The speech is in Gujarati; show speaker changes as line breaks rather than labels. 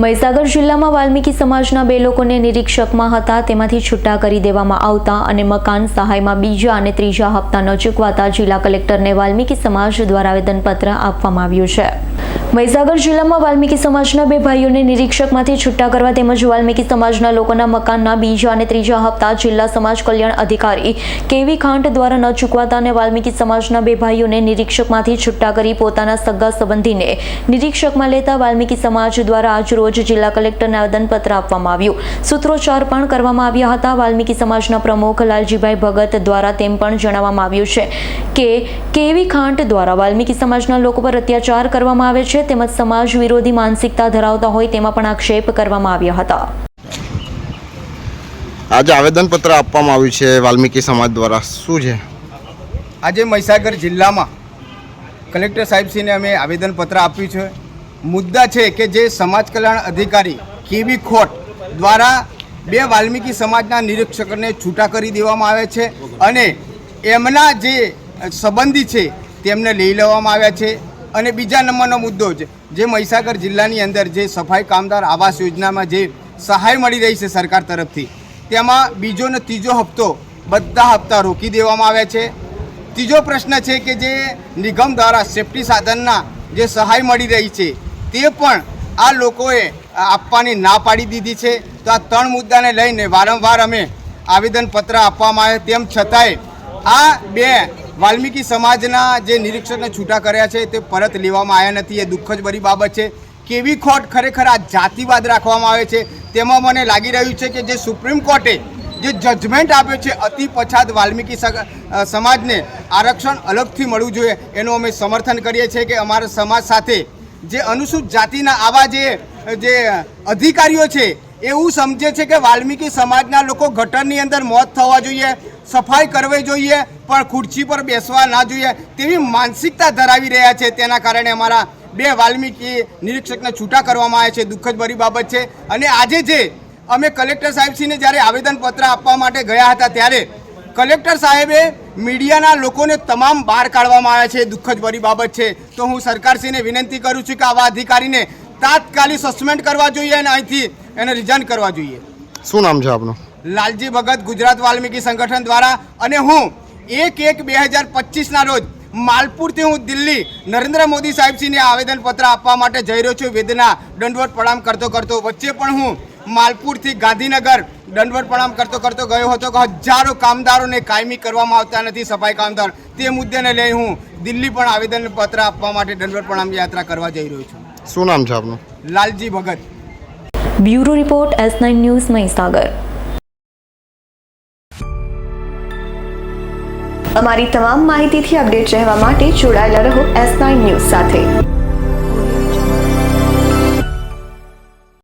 મહીસાગર જિલ્લામાં વાલ્મીકી સમાજના બે લોકોને નિરીક્ષકમાં હતા. તેમાંથી છૂટા કરી દેવામાં આવતા અને મકાન સહાયમાં બીજા અને ત્રીજા હપ્તા ન ચૂકવાતા જિલ્લા કલેક્ટરને વાલ્મીકી સમાજ દ્વારા આવેદનપત્ર આપવામાં આવ્યું છે. મહીસાગર જિલ્લામાં વાલ્મીકી સમાજના બે ભાઈઓને નિરીક્ષકમાંથી છૂટા કરવા તેમજ વાલ્મીકી સમાજના લોકોના મકાનના બીજા અને ત્રીજા હપ્તા જિલ્લા સમાજ કલ્યાણ અધિકારી કેવી ખાંટ દ્વારા ન ચૂકવાતા અને વાલ્મીકી સમાજના બે ભાઈઓને નિરીક્ષકમાંથી છૂટા કરી પોતાના સગા સંબંધીને નિરીક્ષકમાં લેતા વાલ્મીકી સમાજ દ્વારા આજ રોજ જિલ્લા કલેક્ટરને આવેદનપત્ર આપવામાં આવ્યું. સૂત્રોચ્ચાર પણ કરવામાં આવ્યા હતા. વાલ્મીકી સમાજના પ્રમુખ લાલજીભાઈ ભગત દ્વારા તેમ પણ જણાવવામાં આવ્યું છે કે કેવી ખાંટ દ્વારા વાલ્મીકી સમાજના લોકો પર અત્યાચાર કરવામાં આવે છે? તેમજ સમાજ વિરોધી માનસિકતા ધરાવતા હોય તેમાં પણ આક્ષેપ કરવામાં આવ્યા હતા.
આજે આવેદનપત્ર આપવામાં આવ્યું છે વાલ્મીકી સમાજ દ્વારા. શું છે?
આજે મહીસાગર જિલ્લામાં કલેક્ટર સાહેબશ્રીને અમે આવેદનપત્ર આપ્યું છે. મુદ્દા છે કે જે સમાજ કલ્યાણ અધિકારી કેવી ખોટ દ્વારા બે વાલ્મીકી સમાજના નિરીક્ષકોને છૂટા કરી દેવામાં આવે છે અને એમના જે સંબંધી છે તેમને લઈ લેવામાં આવ્યા છે. અને બીજા નંબરનો મુદ્દો છે, જે મહીસાગર જિલ્લાની અંદર જે સફાઈ કામદાર આવાસ યોજનામાં જે સહાય મળી રહી છે સરકાર તરફથી, તેમાં બીજો ને ત્રીજો હપ્તો બધા હપ્તા રોકી દેવામાં આવ્યા છે. ત્રીજો પ્રશ્ન છે કે જે નિગમ દ્વારા સેફટી સાધનના જે સહાય મળી રહી છે, તે પણ આ લોકોએ આપવાની ના પાડી દીધી છે. તો આ ત્રણ મુદ્દાને લઈને વારંવાર અમે આવેદનપત્ર આપવામાં આવે તેમ છતાંય આ બે વાલ્મીકી સમાજના જે નિરીક્ષકને છૂટા કર્યા છે, તે પરત લેવામાં આવ્યા નથી. એ દુઃખ જ ભરી બાબત છે. કેવી ખોટ ખરેખર આ જાતિવાદ રાખવામાં આવે છે, તેમાં મને લાગી રહ્યું છે કે જે સુપ્રીમ કોર્ટે જે જજમેન્ટ આપ્યો છે, અતિ પછાત વાલ્મીકી સમાજને આરક્ષણ અલગથી મળવું જોઈએ, એનું અમે સમર્થન કરીએ છીએ કે અમારા સમાજ સાથે જે અનુસૂચિત જાતિના આવા જે અધિકારીઓ છે એવું સમજે છે કે વાલ્મીકી સમાજના લોકો ગટરની અંદર મોત થવા જોઈએ, સફાઈ કરવી જોઈએ, પણ ખુરશી પર બેસવા ના જોઈએ તેવી માનસિકતા ધરાવી રહ્યા છે. તેના કારણે અમારા બે વાલ્મીકી નિરીક્ષકને છૂટા કરવામાં આવે છે. દુઃખદ ભરી બાબત છે. અને આજે જે અમે કલેક્ટર સાહેબશ્રીને જ્યારે આવેદનપત્ર આપવા માટે ગયા હતા, ત્યારે કલેક્ટર સાહેબે મીડિયાના લોકોને તમામ બહાર કાઢવામાં આવ્યા છે. દુઃખદ ભરી બાબત છે. તો હું સરકારશ્રીને વિનંતી કરું છું કે આવા અધિકારીને તાત્કાલિક સસ્પેન્ડ કરવા જોઈએ અને અહીંથી એને રિઝાઇન કરવા જોઈએ.
શું નામ છે આપનું?
લાલજી ભગત ગુજરાત વાલ્મીકી સંગઠન દ્વારા અને હું એક એક બે હજાર પચીસના રોજ માલપુરથી હું દિલ્હી નરેન્દ્ર મોદી સાહેબશ્રીને આવેદનપત્ર આપવા માટે જઈ રહ્યો છું. વેદના દંડવત પ્રણામ કરતો કરતો વચ્ચે પણ હું માલપુરથી ગાંધીનગર દંડવત પ્રણામ કરતો કરતો ગયો હતો કે હજારો કામદારોને કાયમી કરવામાં આવતા નથી સફાઈ કામદાર. તે મુદ્દેને લઈ હું દિલ્હી પણ આવેદનપત્ર આપવા માટે દંડવત પ્રણામ યાત્રા કરવા જઈ રહ્યો છું.
શું નામ છે આપનું?
Lalji Bhagat.
Bureau report S nine news Mahisagar
અમારી તમામ માહિતીથી અપડેટ રહેવા માટે જોડાયેલા રહો એસ નાઇન ન્યૂઝ સાથે.